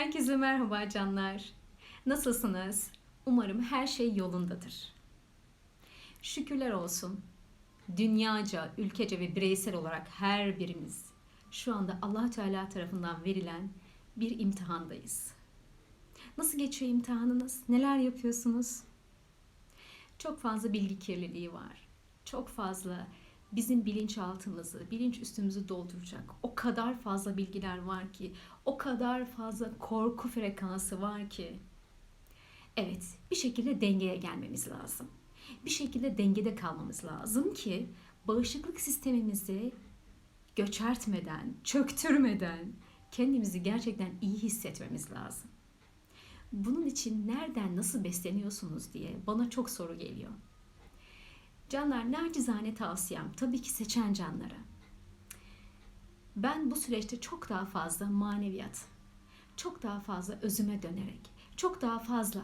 Herkese merhaba canlar. Nasılsınız? Umarım her şey yolundadır. Şükürler olsun. Dünyaca, ülkece ve bireysel olarak her birimiz şu anda Allah Teala tarafından verilen bir imtihandayız. Nasıl geçiyor imtihanınız? Neler yapıyorsunuz? Çok fazla bilgi kirliliği var. Çok fazla bizim bilinçaltımızı, bilinç üstümüzü dolduracak o kadar fazla bilgiler var ki, o kadar fazla korku frekansı var ki. Evet, bir şekilde dengeye gelmemiz lazım. Bir şekilde dengede kalmamız lazım ki bağışıklık sistemimizi göçertmeden, çöktürmeden kendimizi gerçekten iyi hissetmemiz lazım. Bunun için nereden nasıl besleniyorsunuz diye bana çok soru geliyor. Canlar nacizane tavsiyem tabii ki seçen canlara. Ben bu süreçte çok daha fazla maneviyat, çok daha fazla özüme dönerek, çok daha fazla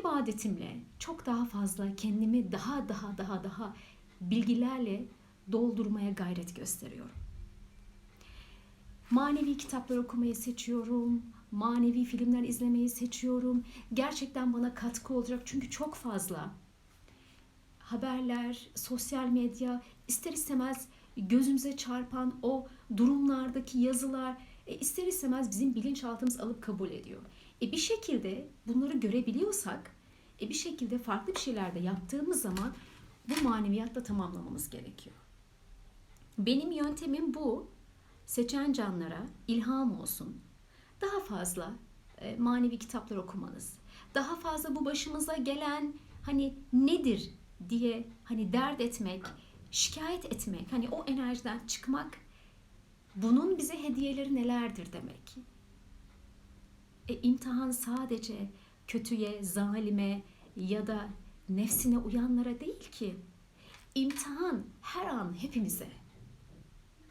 ibadetimle, çok daha fazla kendimi daha daha daha daha bilgilerle doldurmaya gayret gösteriyorum. Manevi kitaplar okumayı seçiyorum, manevi filmler izlemeyi seçiyorum. Gerçekten bana katkı olacak çünkü çok fazla haberler, sosyal medya ister istemez gözümüze çarpan o durumlardaki yazılar e, ister istemez bizim bilinçaltımız alıp kabul ediyor. E bir şekilde bunları görebiliyorsak, e bir şekilde farklı bir şeyler de yaptığımız zaman bu maneviyatla tamamlamamız gerekiyor. Benim yöntemim bu. Seçen canlara ilham olsun. Daha fazla e, manevi kitaplar okumanız. Daha fazla bu başımıza gelen hani nedir diye hani dert etmek, şikayet etmek, hani o enerjiden çıkmak bunun bize hediyeleri nelerdir demek. E, imtihan sadece kötüye, zalime ya da nefsine uyanlara değil ki. İmtihan her an hepimize.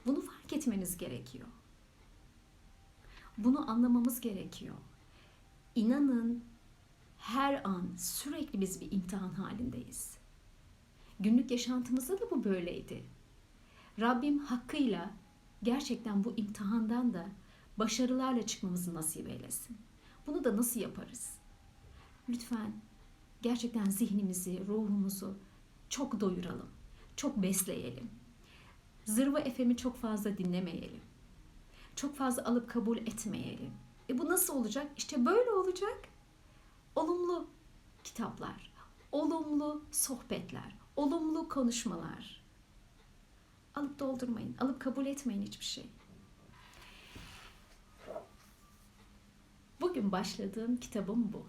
Bunu fark etmeniz gerekiyor. Bunu anlamamız gerekiyor. İnanın her an sürekli biz bir imtihan halindeyiz. Günlük yaşantımızda da bu böyleydi. Rabbim hakkıyla gerçekten bu imtihandan da başarılarla çıkmamızı nasip eylesin. Bunu da nasıl yaparız? Lütfen gerçekten zihnimizi, ruhumuzu çok doyuralım. Çok besleyelim. Zırva efemi çok fazla dinlemeyelim. Çok fazla alıp kabul etmeyelim. E bu nasıl olacak? İşte böyle olacak. Olumlu kitaplar, olumlu sohbetler, olumlu konuşmalar. Alıp doldurmayın, alıp kabul etmeyin hiçbir şey. Bugün başladığım kitabım bu.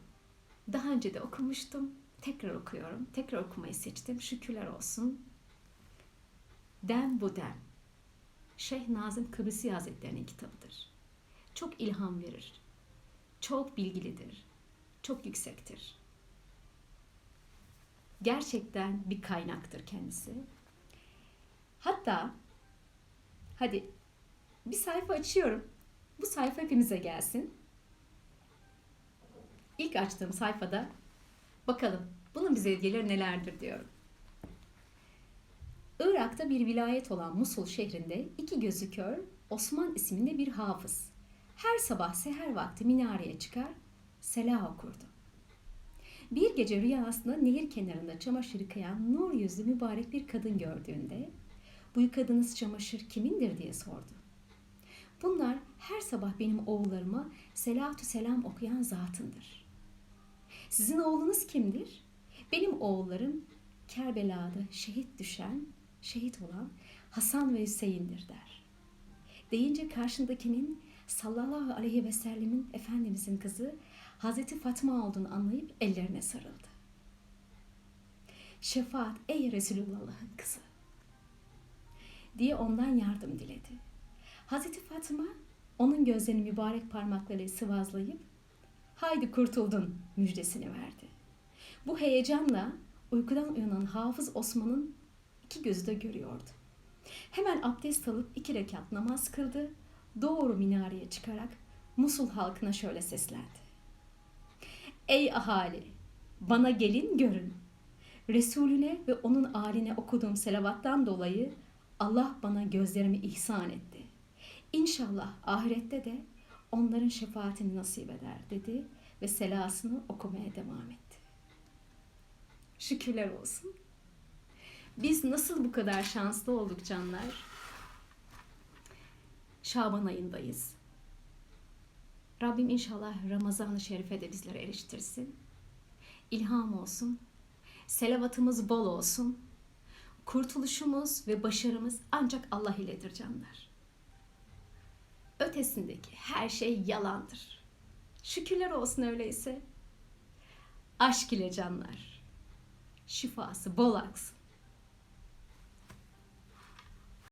Daha önce de okumuştum. Tekrar okuyorum. Tekrar okumayı seçtim. Şükürler olsun. Dem bu dem. Şeyh Nazım Kıbrısi Hazretleri'nin kitabıdır. Çok ilham verir. Çok bilgilidir. Çok yüksektir. Gerçekten bir kaynaktır kendisi. Hatta hadi bir sayfa açıyorum. Bu sayfa hepimize gelsin. İlk açtığım sayfada bakalım bunun bize hediyeleri nelerdir diyorum. Irak'ta bir vilayet olan Musul şehrinde iki gözü kör Osman isminde bir hafız. Her sabah seher vakti minareye çıkar, selah okurdu. Bir gece rüyasında nehir kenarında çamaşır yıkayan nur yüzlü mübarek bir kadın gördüğünde bu yıkadığınız çamaşır kimindir diye sordu. Bunlar her sabah benim oğullarıma selatü selam okuyan zatındır. Sizin oğlunuz kimdir? Benim oğullarım Kerbela'da şehit düşen, şehit olan Hasan ve Hüseyin'dir der. Deyince karşındakinin sallallahu aleyhi ve sellemin Efendimizin kızı Hazreti Fatma olduğunu anlayıp ellerine sarıldı. Şefaat ey Resulullah'ın kızı diye ondan yardım diledi. Hazreti Fatma onun gözlerini mübarek parmaklarıyla sıvazlayıp haydi kurtuldun müjdesini verdi. Bu heyecanla uykudan uyanan Hafız Osman'ın iki gözü de görüyordu. Hemen abdest alıp iki rekat namaz kıldı. Doğru minareye çıkarak Musul halkına şöyle seslendi. Ey ahali! Bana gelin görün. Resulüne ve onun aline okuduğum selavattan dolayı Allah bana gözlerimi ihsan etti. İnşallah ahirette de onların şefaatini nasip eder dedi ve selasını okumaya devam etti. Şükürler olsun. Biz nasıl bu kadar şanslı olduk canlar? Şaban ayındayız. Rabbim inşallah Ramazan-ı Şerif'e de bizleri eriştirsin. İlham olsun. Selavatımız bol olsun. Kurtuluşumuz ve başarımız ancak Allah iledir canlar. Ötesindeki her şey yalandır. Şükürler olsun öyleyse. Aşk ile canlar. Şifası bol aksın.